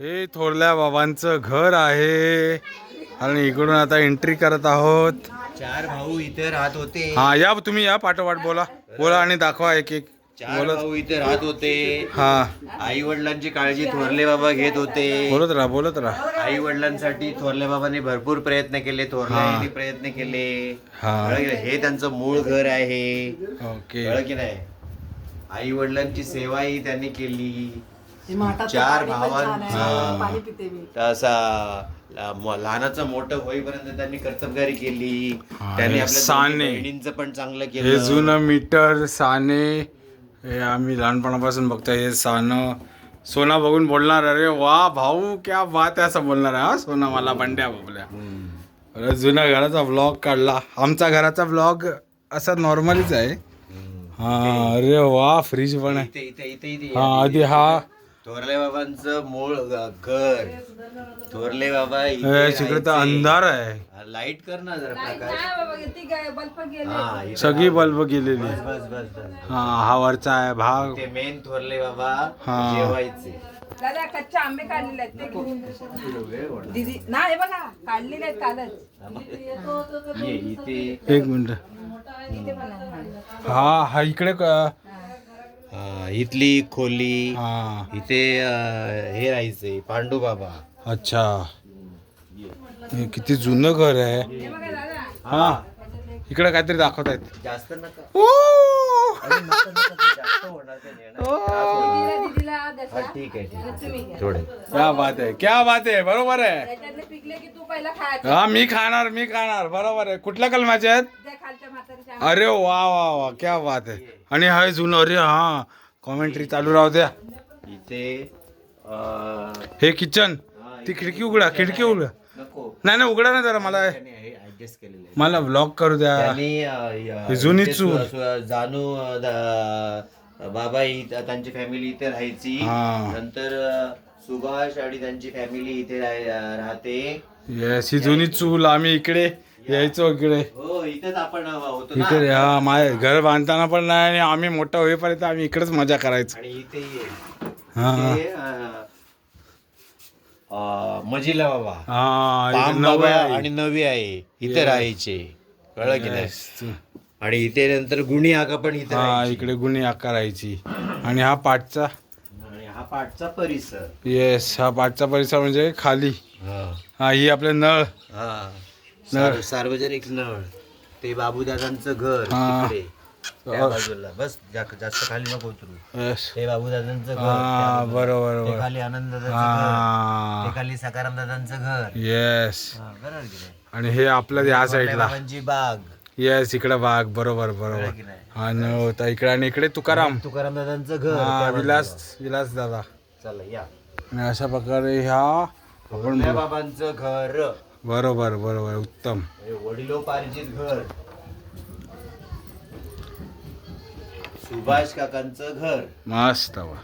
हे थोरल्या बाबांचं घर आहे. आणि इकडून आता एंट्री करत आहोत. चार भाऊ इथे राहत होते. हा या तुम्ही या पाठोपाठ बोला. बोला आणि दाखवा एक एक. चार बोलत भाऊ इथे राहत होते. हा. आई वडिलांची काळजी थोरले बाबा घेत होते. बोलत राहा बोलत राहा. आई वडिलांसाठी थोरले बाबांनी भरपूर प्रयत्न केले थोरल्या हा. आईने प्रयत्न केले. हा. कळलं की नाही? हे त्यांचं मूळ घर आहे. ओके. कळलं की नाही? आई वडिलांची सेवाही त्यांनी केली. चार. भावांचं- असा म- लहानाचं मोठं होईपर्यंत त्यांनी कर्तबगारी केली. हा, त्यांनी हे आपल्या साने. बहिणींचं पण चांगलं हे केलं. जुनं मीटर साने हे आम्ही लहानपणापासून बघतोय हे सानं. सोना बघून बोलणार अरे वा भाऊ क्या बात आहे असं बोलणार आहे हा सोना मला बंड्या बाबल्या. जुन्या घराचा ब्लॉग काढला. आमचा घराचा ब्लॉग असा नॉर्मलीच आहे. हा अरे वा फ्रीज पण आहे. हा आधी हा. थोरले बाबांचं मूळ घर. थोरले बाबा तिकडे तर. अंधार आहे. लाइट कर ना जरा प्रकाश. बल्ब गेले. हा, इथे सगळी बल्ब गेलेली. बस बस बस बस. हा हा वरचा आहे भाग. ते मेन थोरले बाबा हा. जेवायचे. दादा कच्चे आंबे काढलेले आहेत ते घेऊन. दीदी ना हे बघा काढलेले आहेत कालच. ये इथे. एक मिनिट. हा हा इकडे क- इथली खोली हा. इथे अं, हे राहायचे पांडू बाबा. अच्छा. हे किती जुनं घर आहे. हे. हा इकडे काहीतरी दाखवत आहेत जास्त नका. ओ! अरे नका, नका, ते जास्त होणार ते नेणार. त्रास होणार. दीदीला दीदीला हा, दसा ठीक आहे ठीक आहे. तुम्ही घ्या. थोडे. क्या बात आहे क्या बात आहे बरोबर आहे. त्याच्यातले पिकले की तू पहिला खायचं. हा मी खाणार मी खाणार बरोबर आहे. कुठल्या कलमाचे आहेत? त्या खालच्या म्हातारीच्या अरे वा वा वा क्या बात आहे. आणि हा जुनं अरे हा. कॉमेंट्री चालू राहू द्या. इथे हे किचन ती खिडकी उघडा खिडकी उघडा. नको. नाही नाही उघडा ना जरा मला. त्याने ऍडजस्ट केलेलं आहे. मला ब्लॉक करू द्या. हे जुनी चूल. जानू द- बाबा त्यांची फॅमिली इथे राहायची. हा. नंतर अं, सुभाष आणि त्यांची फॅमिली इथे राह- राहते. येस ही जुनी चूल आम्ही इकडे यायचो इकडे. हो इथेच आपण होतो ना. इकडे हा माझे घर बांधताना पण नाही आणि आम्ही मोठं होईपर्यंत आम्ही इकडेच मजा करायचो. आणि इथे ये. हा इथे, अं, अं, मजिला बाबा. हा इकडे पाम नवं बाबा आहे. आणि नवी आहे इथे. राहायचे. कळलं की नाही. आणि इथे नंतर गुणी आका पण इथे हा राहायची. इकडे गुन्हे आकारायची आणि हा पाठचा? आणि हा पाठचा परिसर. येस हा पाठचा परिसर म्हणजे खाली. हा. हा ही आपले नळ. हा. नळ. सार्व- सार्वजनिक नळ ते बाबूदादांचं घर. तिकडे त्या बाजूला. बस जा- जास्त खाली नको उतरू. येस बाबूदादांचं घर हा त्या बाजूला. बरोबर ते खाली आनंद हा. खाली सकाराम दादांचं घर. येस हा, बरोबर की नाही? आणि हे आपलं या आपल्या साईडला. बाबांची बाग. येस इकडे बाग बरोबर बरोबर बरोबर. की नाही? हा न होता इकडे आणि इकडे तुकाराम. तुकाराम दादांचं घर हा त्या. विलास विलास दादा. चला या. आणि अशा प्रकारे ह्या आपण बाबांचं घर. बरोबर बरोबर उत्तम. वडिलोपार्जित घर. सुभाष काकांचं घर. मस्त वा